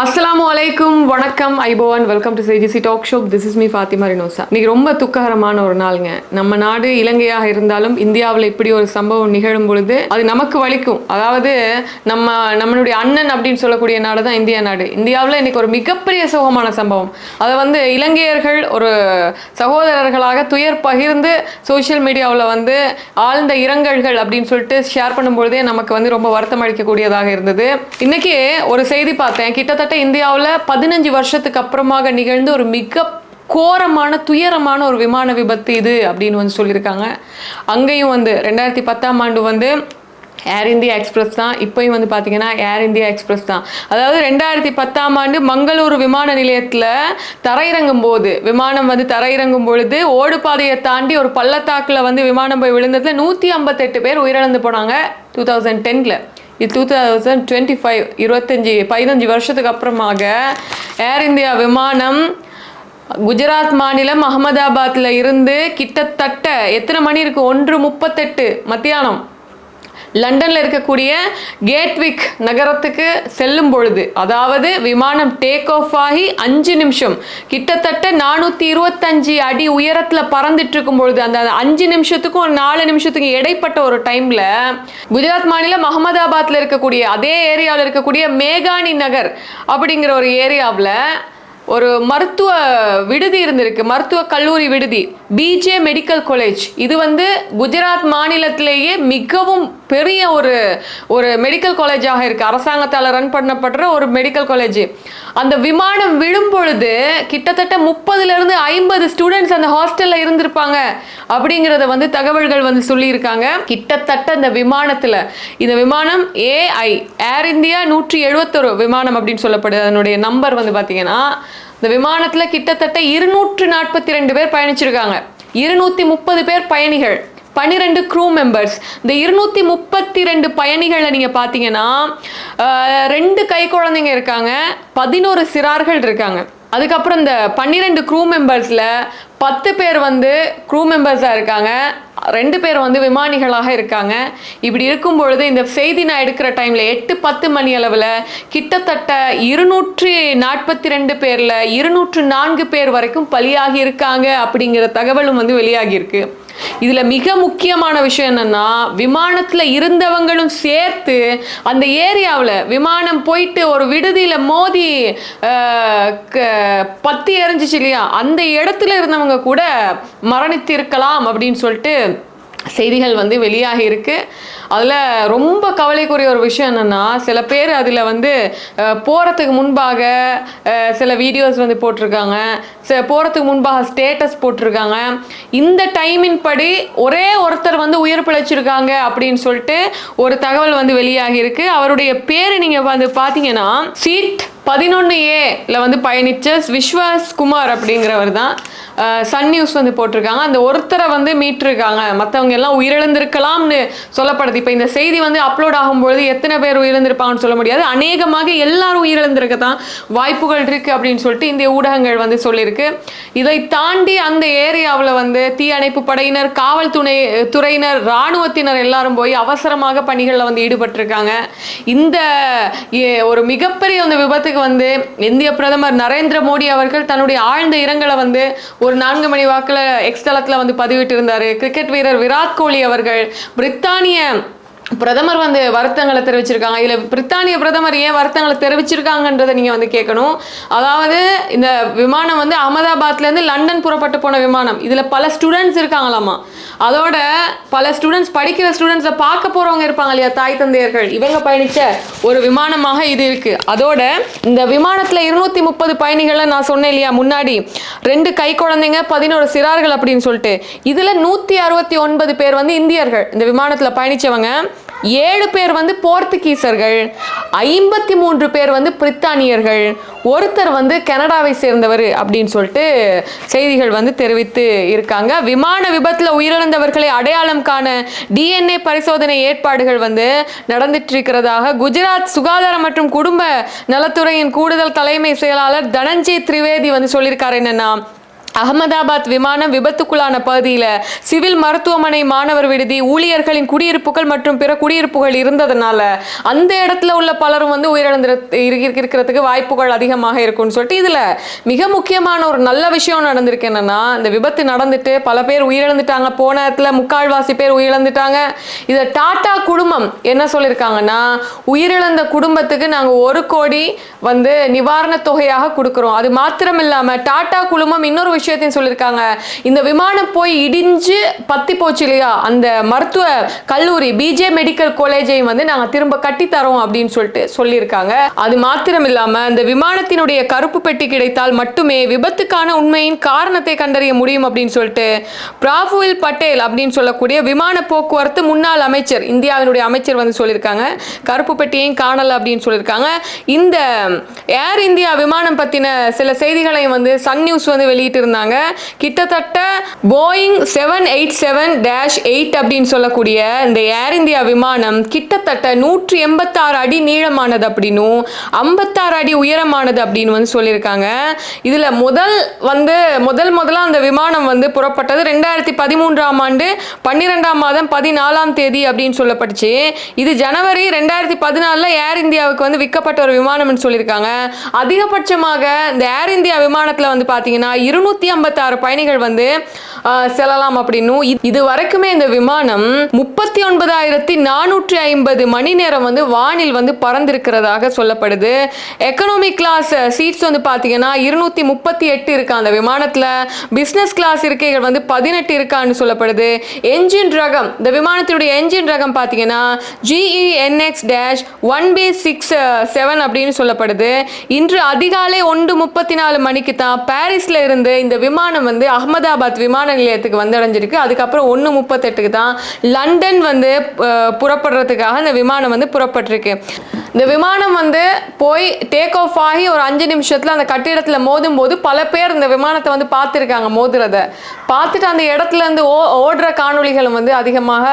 அஸ்ஸலாமு அலைக்கும் வணக்கம் hi everyone welcome to CGC talk show this is me Fathima Rinosa இன்னைக்கு ரொம்ப துக்ககரமான ஒரு நாளுங்க. நம்ம நாடு இலங்கையாக இருந்தாலும் இந்தியாவில் இப்படி ஒரு சம்பவம் நிகழும் பொழுது அது நமக்கு வலிக்கும். அதாவது நம்ம நம்மளுடைய அண்ணன் அப்படின்னு சொல்லக்கூடிய நாடு தான் இந்தியா நாடு. இந்தியாவில் இன்னைக்கு ஒரு மிகப்பெரிய சோகமான சம்பவம். அதை வந்து இலங்கையர்கள் ஒரு சகோதரர்களாக துயர் பகிர்ந்து சோஷியல் மீடியாவில் வந்து ஆழ்ந்த இரங்கல்கள் அப்படின்னு சொல்லிட்டு ஷேர் பண்ணும்பொழுதே நமக்கு வந்து ரொம்ப வருத்தம் அளிக்கக்கூடியதாக இருந்தது. இன்னைக்கு ஒரு செய்தி பார்த்தேன். கிட்டத்தட்ட இந்தியாவில் பதினஞ்சு வருஷத்துக்கு அப்புறமாக நிகழ்ந்து ஒரு மிக கோரமான துயரமான ஒரு விமான விபத்து இது அப்படின்னு வந்து சொல்லியிருக்காங்க. அங்கேயும் வந்து ரெண்டாயிரத்தி பத்தாம் ஆண்டு வந்து ஏர் இந்தியா எக்ஸ்பிரஸ் தான். இப்போயும் வந்து பார்த்தீங்கன்னா ஏர் இந்தியா எக்ஸ்பிரஸ் தான். அதாவது ரெண்டாயிரத்தி பத்தாம் ஆண்டு மங்களூரு விமான நிலையத்தில் தரையிறங்கும் போது விமானம் வந்து தரையிறங்கும் பொழுது ஓடுபாதையை தாண்டி ஒரு பள்ளத்தாக்கில் வந்து விமானம் போய் விழுந்ததுல நூற்றி ஐம்பத்தெட்டு பேர் உயிரிழந்து போனாங்க. டூ தௌசண்ட் டெனில் டூ தௌசண்ட் டுவெண்ட்டி ஃபைவ் இருபத்தஞ்சி பதினஞ்சு வருஷத்துக்கு அப்புறமாக ஏர் இந்தியா விமானம் குஜராத் மாநிலம் அகமதாபாத்தில் இருந்து கிட்டத்தட்ட எத்தனை மணி இருக்குது ஒன்று முப்பத்தெட்டு மத்தியானம். லண்டனில் இருக்கக்கூடிய கேட்விக் நகரத்துக்கு செல்லும் பொழுது அதாவது விமானம் டேக் ஆஃப் ஆகி அஞ்சு நிமிஷம் கிட்டத்தட்ட நானூற்றி இருபத்தஞ்சு அடி உயரத்தில் பறந்துட்டு இருக்கும் பொழுது அந்த அஞ்சு நிமிஷத்துக்கும் ஒரு நாலு நிமிஷத்துக்கும் இடைப்பட்ட ஒரு டைமில் குஜராத் மாநிலம் அகமதாபாத்தில் இருக்கக்கூடிய அதே ஏரியாவில் இருக்கக்கூடிய மேகானி நகர் அப்படிங்கிற ஒரு ஏரியாவில் ஒரு மருத்துவ விடுதி இருந்திருக்கு. மருத்துவ கல்லூரி விடுதி. பிஜே மெடிக்கல் காலேஜ் இது வந்து குஜராத் மாநிலத்திலேயே மிகவும் பெரிய ஒரு ஒரு மெடிக்கல் காலேஜாக இருக்குது அரசாங்கத்தால் ரன் பண்ணப்படுற ஒரு மெடிக்கல் காலேஜ் அந்த விமானம் விழும் பொழுது கிட்டத்தட்ட முப்பதுலேருந்து ஐம்பது ஸ்டூடெண்ட்ஸ் அந்த ஹாஸ்டலில் இருந்திருப்பாங்க அப்படிங்கிறத வந்து தகவல்கள் வந்து சொல்லியிருக்காங்க. கிட்டத்தட்ட இந்த விமானத்தில் இந்த விமானம் ஏஐ ஏர் இந்தியா நூற்றி எழுபத்தொரு விமானம் அப்படின்னு சொல்லப்படுது. அதனுடைய நம்பர் வந்து பார்த்தீங்கன்னா இந்த விமானத்தில் கிட்டத்தட்ட இருநூற்று நாற்பத்தி ரெண்டு பேர் பயணிச்சிருக்காங்க. இருநூற்றி முப்பது பேர் பயணிகள் பன்னிரெண்டு க்ரூ மெம்பர்ஸ் இந்த இருநூற்றி முப்பத்தி ரெண்டு பயணிகளை நீங்கள் பார்த்தீங்கன்னா ரெண்டு கை குழந்தைங்க இருக்காங்க பதினோரு சிறார்கள் இருக்காங்க. அதுக்கப்புறம் இந்த பன்னிரெண்டு க்ரூ மெம்பர்ஸில் பத்து பேர் வந்து க்ரூ மெம்பர்ஸாக இருக்காங்க. ரெண்டு பேர் வந்து விமானிகளாக இருக்காங்க. இப்படி இருக்கும் பொழுது இந்த செய்தி நான் எடுக்கிற டைமில் எட்டு பத்து மணி அளவில் கிட்டத்தட்ட இருநூற்றி நாற்பத்தி ரெண்டு பேரில் இருநூற்று நான்கு பேர் வரைக்கும் பலியாகி இருக்காங்க அப்படிங்கிற தகவலும் வந்து வெளியாகியிருக்கு. இதுல மிக முக்கியமான விஷயம் என்னன்னா விமானத்துல இருந்தவங்களும் சேர்த்து அந்த ஏரியாவில் விமானம் போயிட்டு ஒரு விடுதியில மோதி க- பத்தி எரிஞ்சிச்சு இல்லையா? அந்த இடத்துல இருந்தவங்க கூட மரணித்து இருக்கலாம் அப்படின்னு சொல்லிட்டு செய்திகள் வந்து வெளியாகி இருக்கு. அதில் ரொம்ப கவலைக்குரிய ஒரு விஷயம் என்னன்னா சில பேர் அதில் வந்து போகிறதுக்கு முன்பாக சில வீடியோஸ் வந்து போட்டிருக்காங்க. சில போகிறதுக்கு முன்பாக ஸ்டேட்டஸ் போட்டிருக்காங்க. இந்த டைமின் படி ஒரே ஒருத்தர் வந்து உயிர் பிழைச்சிருக்காங்க அப்படின்னு சொல்லிட்டு ஒரு தகவல் வந்து வெளியாகி இருக்கு. அவருடைய பேர் நீங்கள் வந்து பார்த்தீங்கன்னா சீட் பதினொன்று ஏல வந்து பயணிச்ச விஸ்வாஸ் குமார் அப்படிங்கிறவர் தான் சன் நியூஸ் வந்து போட்டிருக்காங்க. அந்த ஒருத்தரை வந்து மீட்டிருக்காங்க. மற்றவங்க எல்லாம் உயிரிழந்திருக்கலாம்னு சொல்லப்படுது. இப்போ இந்த செய்தி வந்து அப்லோட் ஆகும்பொழுது எத்தனை பேர் உயிரிழந்திருப்பாங்கன்னு சொல்ல முடியாது. அநேகமாக எல்லாரும் உயிரிழந்திருக்க தான் வாய்ப்புகள் இருக்குது அப்படின்னு சொல்லிட்டு இந்திய ஊடகங்கள் வந்து சொல்லியிருக்கு. இதை தாண்டி அந்த ஏரியாவில் வந்து தீயணைப்பு படையினர் காவல்துறை துறையினர் இராணுவத்தினர் எல்லாரும் போய் அவசரமாக பணிகளில் வந்து ஈடுபட்டிருக்காங்க. இந்த ஒரு மிகப்பெரிய அந்த விபத்துக்கு வந்து இந்திய பிரதமர் நரேந்திர மோடி அவர்கள் தன்னுடைய ஆழ்ந்த இரங்கலை வந்து ஒரு நான்கு மணி வாக்கில் எக்ஸ்தலத்தில் வந்து பதிவிட்டிருந்தார். கிரிக்கெட் வீரர் விராட் கோலி அவர்கள் பிரித்தானிய பிரதமர் வந்து வருத்தங்களை தெரிவிச்சிருக்காங்க. இதில் பிரித்தானிய பிரதமர் ஏன் வருத்தங்களை தெரிவிச்சிருக்காங்கன்றதை நீங்கள் வந்து கேட்கணும். அதாவது இந்த விமானம் வந்து அகமதாபாத்லேருந்து லண்டன் புறப்பட்டு போன விமானம். இதில் பல ஸ்டூடெண்ட்ஸ் இருக்காங்களாமா? அதோட பல ஸ்டூடெண்ட்ஸ் படிக்கிற ஸ்டூடெண்ட்ஸை பார்க்க போகிறவங்க இருப்பாங்க இல்லையா தாய் தந்தையர்கள்? இவங்க பயணித்த ஒரு விமானமாக இது இருக்குது அதோட இந்த விமானத்தில் இருநூத்தி முப்பது பயணிகளை நான் சொன்னேன் இல்லையா முன்னாடி. ரெண்டு கை குழந்தைங்க பதினோரு சிறார்கள் அப்படின்னு சொல்லிட்டு. இதில் நூற்றி அறுபத்தி ஒன்பது பேர் வந்து இந்தியர்கள். இந்த விமானத்தில் பயணிச்சவங்க. ஏழு பேர் வந்து போர்த்துகீசர்கள் ஐம்பத்தி மூன்று பேர் வந்து பிரித்தானியர்கள் ஒருத்தர் வந்து கனடாவை சேர்ந்தவர் அப்படின்னு சொல்லிட்டு செய்திகள் வந்து தெரிவித்து இருக்காங்க. விமான விபத்தில் உயிரிழந்தவர்களை அடையாளம் காண டிஎன்ஏ பரிசோதனை ஏற்பாடுகள் வந்து நடந்துட்டு இருக்கிறதாக குஜராத் சுகாதாரம் மற்றும் குடும்ப நலத்துறையின் கூடுதல் தலைமை செயலாளர் தனஞ்சய் திரிவேதி வந்து சொல்லியிருக்காரு. என்னன்னா அகமதாபாத் விமானம் விபத்துக்குள்ளான பகுதியில் சிவில் மருத்துவமனை மாணவர் விடுதி ஊழியர்களின் குடியிருப்புகள் மற்றும் பிற குடியிருப்புகள் இருந்ததுனால அந்த இடத்துல உள்ள பலரும் வந்து உயிரிழந்து இருக்கிறதுக்கு வாய்ப்புகள் அதிகமாக இருக்கும்னு சொல்லிட்டு இதில் மிக முக்கியமான ஒரு நல்ல விஷயம் நடந்திருக்கு என்னன்னா இந்த விபத்து நடந்துட்டு பல பேர் உயிரிழந்துட்டாங்க. போன இடத்துல முக்கால்வாசி பேர் உயிரிழந்துட்டாங்க. இதை டாடா குடும்பம் என்ன சொல்லியிருக்காங்கன்னா உயிரிழந்த குடும்பத்துக்கு நாங்கள் ஒரு கோடி வந்து நிவாரணத் தொகையாக கொடுக்குறோம். அது மாத்திரம் இல்லாமல் டாடா குழுமம் இன்னொரு விஷயத்தையும் சொல்லியிருக்காங்க. இந்த விமானம் போய் இடிஞ்சு பத்தி போச்சு இல்லையா? அந்த மருத்துவ கல்லூரி பிஜே மெடிக்கல் காலேஜையும் வந்து நாங்கள் திரும்ப கட்டி தரோம் அப்படின்னு சொல்லிட்டு சொல்லியிருக்காங்க. அது மாத்திரம் இல்லாம இந்த விமானத்தினுடைய கருப்பு பெட்டி கிடைத்தால் மட்டுமே விபத்துக்கான உண்மையின் காரணத்தை கண்டறிய முடியும் அப்படின்னு சொல்லிட்டு பிராஃபுல் பட்டேல் அப்படின்னு சொல்லக்கூடிய விமான போக்குவரத்து முன்னாள் அமைச்சர் இந்தியாவினுடைய அமைச்சர் வந்து சொல்லியிருக்காங்க. கருப்பு பெட்டியையும் காணல அப்படின்னு சொல்லியிருக்காங்க. இந்த ஏர் இந்தியா விமானம் பற்றின சில செய்திகளையும் வந்து சன் நியூஸ் வந்து வெளியிட்டு இருந்தாங்க கிட்டத்தட்ட Boeing seven eight seven dash eight அப்படின்னு சொல்லக்கூடிய இந்த ஏர் இந்தியா விமானம் கிட்டத்தட்ட நூற்றி எண்பத்தாறு அடி நீளமானது அப்படின்னும் ஐம்பத்தாறு அடி உயரமானது அப்படின்னு வந்து சொல்லியிருக்காங்க. இதில் முதல் வந்து முதல் முதலாக அந்த விமானம் வந்து புறப்பட்டது ரெண்டாயிரத்தி பதிமூன்றாம் ஆண்டு பன்னிரெண்டாம் மாதம் பதினாலாம் தேதி அப்படின்னு சொல்லப்பட்டுச்சு. இது ஜனவரி ரெண்டாயிரத்தி பதினாலில் ஏர் இந்தியாவுக்கு வந்து விற்கப்பட்ட ஒரு விமானம்னு சொல்லியிருக்காங்க. அதிகபட்சமாக இந்த ஏர் இந்தியா விமானத்தில் வந்து பார்த்தீங்கன்னா இருநூத்தி ஐம்பத்தாறு பயணிகள் வந்து செல்லலாம் அப்படின்னும். இது- வரைக்குமே இந்த விமானம் முப்பத்தி ஒன்பதாயிரத்தி நானூற்றி ஐம்பது மணி நேரம் வந்து வானில் வந்து பறந்திருக்கிறதாக சொல்லப்படுது. எக்கனாமிக் கிளாஸ் சீட்ஸ் வந்து பார்த்தீங்கன்னா இருநூத்தி முப்பத்தி எட்டு இருக்கா அந்த விமானத்தில். பிஸ்னஸ் கிளாஸ் இருக்கைகள் வந்து பதினெட்டு இருக்கான்னு சொல்லப்படுது. என்ஜின் ரகம் இந்த விமானத்தினுடைய என்ஜின் ரகம் பார்த்தீங்கன்னா GEnx dash one B six seven அப்படின்னு சொல்லப்படுது. இன்று அதிகாலை ஒன்று முப்பத்தி நாலு மணிக்கு தான் பாரிஸ்ல இருந்து இந்த இந்த விமானம் வந்து அகமதாபாத் விமான நிலையத்துக்கு வந்தடைஞ்சிருக்கு. அதுக்கப்புறம் ஒன்று முப்பத்தெட்டுக்கு தான் லண்டன் வந்து புறப்படுறதுக்காக இந்த விமானம் வந்து புறப்பட்டிருக்கு. இந்த விமானம் வந்து போய் டேக் ஆஃப் ஆகி ஒரு அஞ்சு நிமிஷத்தில் அந்த கட்டிடத்தில் மோதும் போது பல பேர் இந்த விமானத்தை வந்து பார்த்துருக்காங்க மோதுறத. பார்த்துட்டு அந்த இடத்துல இருந்து ஓ ஓடுற காணொளிகளும் வந்து அதிகமாக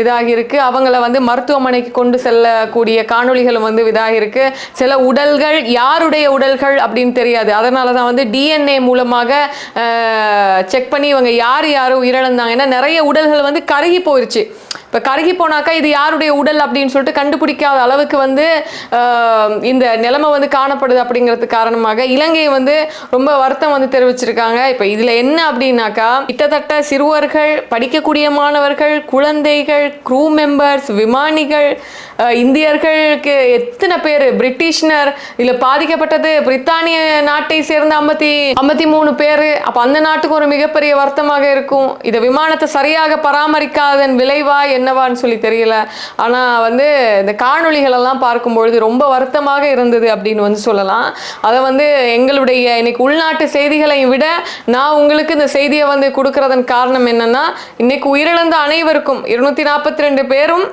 இதாகியிருக்கு. அவங்கள வந்து மருத்துவமனைக்கு கொண்டு செல்லக்கூடிய காணொளிகளும் வந்து இதாகியிருக்கு. சில உடல்கள் யாருடைய உடல்கள் அப்படின்னு தெரியாது. அதனால தான் வந்து டிஎன்ஏ மூலமாக செக் பண்ணி இவங்க யார் யார் உயிரிழந்தாங்க ஏன்னா நிறைய உடல்கள் வந்து கருகி போயிருச்சு. இப்போ கருகி போனாக்கா இது யாருடைய உடல் அப்படின்னு சொல்லிட்டு கண்டுபிடிக்காத அளவுக்கு வந்து இந்த நிலைமை வந்து காணப்படுது அப்படிங்கிறது காரணமாக இலங்கை வந்து ரொம்ப வருத்தம் வந்து தெரிவிச்சிருக்காங்க. இப்போ இதில் என்ன அப்படின்னாக்கா கிட்டத்தட்ட சிறுவர்கள் படிக்கக்கூடிய மாணவர்கள் குழந்தைகள் க்ரூ மெம்பர்ஸ் விமானிகள் இந்தியர்களுக்கு எத்தனை பேர் பிரிட்டிஷ்னர் இதில் பாதிக்கப்பட்டது பிரித்தானிய நாட்டை சேர்ந்த ஐம்பத்தி ஐம்பத்தி மூணு பேர் அப்போ அந்த நாட்டுக்கு ஒரு மிகப்பெரிய வருத்தமாக இருக்கும். இதை விமானத்தை சரியாக பராமரிக்காதன் விளைவாய் என்னவான்னு சொல்லி தெரியல. ஆனால் வந்து இந்த காணொளிகள் எல்லாம் பார்க்கும்பொழுது ரொம்ப வருத்தமாக இருந்தது அப்படின்னு வந்து சொல்லலாம். அதை வந்து எங்களுடைய இன்னைக்கு உள்நாட்டு செய்திகளை விட நான் உங்களுக்கு இந்த செய்தியை வந்து கொடுக்கறதன் காரணம் என்னன்னா இன்னைக்கு உயிரிழந்த அனைவருக்கும் இருநூத்தி நாற்பத்தி ரெண்டு பேரும்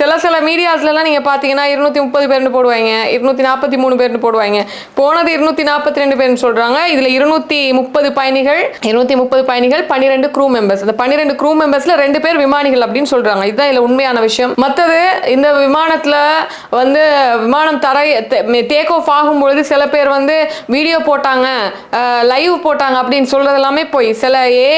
சில சில மீடியாஸ்லாம் நீங்க பாத்தீங்கன்னா இருநூத்தி முப்பது பேர்னு போடுவாங்க இருநூத்தி நாற்பத்தி மூணு பேர்னு போடுவாங்க. போனது இருநூத்தி நாற்பத்தி ரெண்டு பேர்னு சொல்றாங்க. இதுல இருநூத்தி முப்பது பயணிகள் இருநூத்தி முப்பது பயணிகள் பன்னிரெண்டு க்ரூ மெம்பர்ஸ் அந்த பன்னிரெண்டு க்ரூ மெம்பர்ஸ்ல ரெண்டு பேர் விமானிகள் அப்படின்னு சொல்றாங்க. இதுதான் இதுல உண்மையான விஷயம். மற்றது இந்த விமானத்துல வந்து விமானம் தரை டேக் ஆஃப் ஆகும்பொழுது சில பேர் வந்து வீடியோ போட்டாங்க லைவ் போட்டாங்க அப்படின்னு சொல்றது எல்லாமே போய். சில ஏ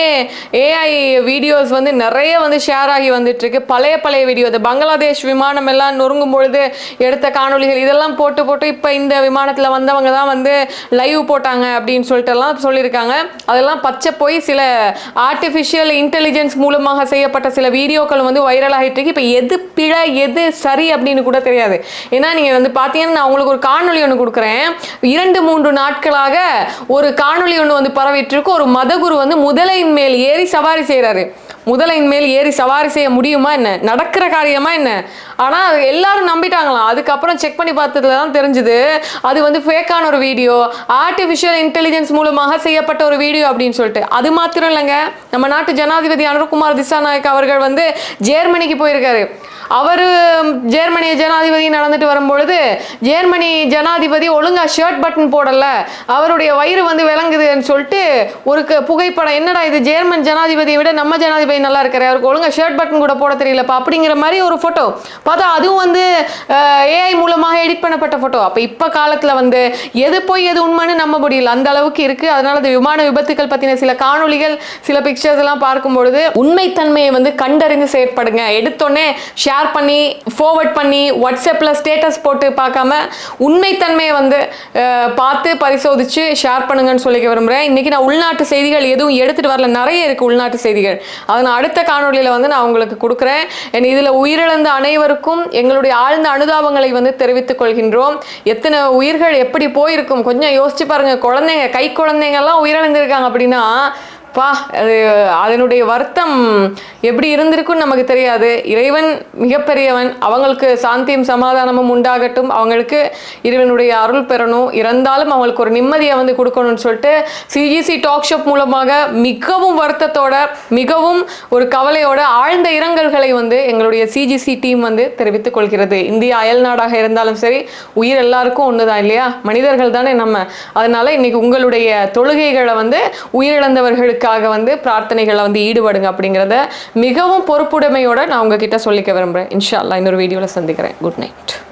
ஏஐ வீடியோஸ் வந்து நிறைய வந்து ஷேர் ஆகி வந்துட்டு இருக்கு பழைய பழைய வீடியோ இந்த பங்களாதேஷ் விமானம் எல்லாம் நொறுங்கும் பொழுது எடுத்த காணொளிகள் இதெல்லாம் போட்டு போட்டு இப்போ இந்த விமானத்தில் வந்தவங்க தான் வந்து லைவ் போட்டாங்க அப்படின்னு சொல்லிட்டு எல்லாம் சொல்லியிருக்காங்க. அதெல்லாம் பச்சை போய் சில ஆர்டிஃபிஷியல் இன்டெலிஜென்ஸ் மூலமாக செய்யப்பட்ட சில வீடியோக்கள் வந்து வைரல் ஆகிட்டு இருக்கு. இப்போ எது பிழை எது சரி அப்படின்னு கூட தெரியாது. ஏன்னா நீங்கள் வந்து பார்த்தீங்கன்னா நான் உங்களுக்கு ஒரு காணொளி ஒன்று கொடுக்குறேன். இரண்டு மூன்று நாட்களாக ஒரு காணொலி ஒன்று வந்து பரவிட்டு இருக்கு. ஒரு மதகுரு வந்து முதலையின் மேல் ஏறி சவாரி செய்கிறாரு முதலையின் மேல் ஏறி சவாரி செய்ய முடியுமா என்ன? நடக்கிற காரியமா என்ன? ஆனால் எல்லாரும் நம்பிட்டாங்களாம். அதுக்கப்புறம் செக் பண்ணி பார்த்ததுல தான் தெரிஞ்சுது அது வந்து ஃபேக்கான ஒரு வீடியோ ஆர்டிஃபிஷியல் இன்டெலிஜென்ஸ் மூலமாக செய்யப்பட்ட ஒரு வீடியோ அப்படின்னு சொல்லிட்டு. அது மாத்திரம் இல்லைங்க. நம்ம நாட்டு ஜனாதிபதி அனுர்குமார் திசாநாயக் அவர்கள் வந்து ஜெர்மனிக்கு போயிருக்காரு. அவர் ஜெர்மனி ஜனாதிபதி நடந்துட்டு வரும்பொழுது ஜெர்மனி ஜனாதிபதி ஒழுங்கா ஷர்ட் பட்டன் போடல அவருடைய வயிறு வந்து விளங்குதுன்னு சொல்லிட்டு ஒரு க- புகைப்படம் என்னடா இது ஜெர்மன் ஜனாதிபதியை விட நம்ம ஜனாதிபதி நல்லா இருக்கிறார் அவருக்கு ஒழுங்கா ஷர்ட் பட்டன் கூட போட தெரியலப்பா அப்படிங்கிற மாதிரி ஒரு ஃபோட்டோ பார்த்தா அதுவும் வந்து ஏஐ மூலமாக எடிட் பண்ணப்பட்ட ஃபோட்டோ அப்போ இப்போ காலத்தில் வந்து எது போய் எது உண்மைன்னு நம்ப முடியல அந்த அளவுக்கு இருக்குது அதனால் அது விமான விபத்துக்கள் பற்றின சில காணொலிகள் சில பிக்சர்ஸ் எல்லாம் பார்க்கும் பொழுது உண்மைத்தன்மையை வந்து கண்டறிந்து செயற்படுங்க. எடுத்தோடனே ஷேர் ஷேர் பண்ணி ஃபார்வர்ட் பண்ணி வாட்ஸ்அப்பில் ஸ்டேட்டஸ் போட்டு பார்க்காம உண்மைத்தன்மையை வந்து பார்த்து பரிசோதித்து ஷேர் பண்ணுங்கன்னு சொல்லிக்க விரும்புகிறேன் இன்னைக்கு நான் உள்நாட்டு செய்திகள் எதுவும் எடுத்துகிட்டு வரல. நிறைய இருக்குது உள்நாட்டு செய்திகள். அதை நான் அடுத்த காணொளியில் வந்து நான் உங்களுக்கு கொடுக்குறேன். என் இதில் உயிரிழந்த அனைவருக்கும் எங்களுடைய ஆழ்ந்த அனுதாபங்களை வந்து தெரிவித்துக் கொள்கின்றோம். எத்தனை உயிர்கள் எப்படி போயிருக்கும்? கொஞ்சம் யோசிச்சு பாருங்கள் குழந்தைங்க கை குழந்தைங்கள்லாம் உயிரிழந்திருக்காங்க அப்படின்னா பா அது அதனுடைய வருத்தம் எப்படி இருந்திருக்குன்னு நமக்கு தெரியாது. இறைவன் மிகப்பெரியவன். அவங்களுக்கு சாந்தியும் சமாதானமும் உண்டாகட்டும். அவங்களுக்கு இறைவனுடைய அருள் பெறணும். இறந்தாலும் அவங்களுக்கு ஒரு நிம்மதியை வந்து கொடுக்கணும்னு சொல்லிட்டு சிஜிசி டாக் ஷாப் மூலமாக மிகவும் வருத்தத்தோட மிகவும் ஒரு கவலையோட ஆழ்ந்த இரங்கல்களை வந்து எங்களுடைய சிஜிசி டீம் வந்து தெரிவித்துக் கொள்கிறது. இந்தியா அயல் நாடாக இருந்தாலும் சரி உயிர் எல்லாருக்கும் ஒண்ணுதான் இல்லையா? மனிதர்கள் தானே நம்ம. அதனால இன்னைக்கு உங்களுடைய தொழுகைகளை வந்து உயிரிழந்தவர்களுக்கு அவங்களுக்காக வந்து பிரார்த்தனைகளை வந்து ஈடுபடுங்க அப்படிங்கிறத மிகவும் பொறுப்புடைமையோட நான் உங்ககிட்ட சொல்லிக்க விரும்புகிறேன் இன்ஷா அல்லா இன்னொரு வீடியோவில் சந்திக்கிறேன். Good night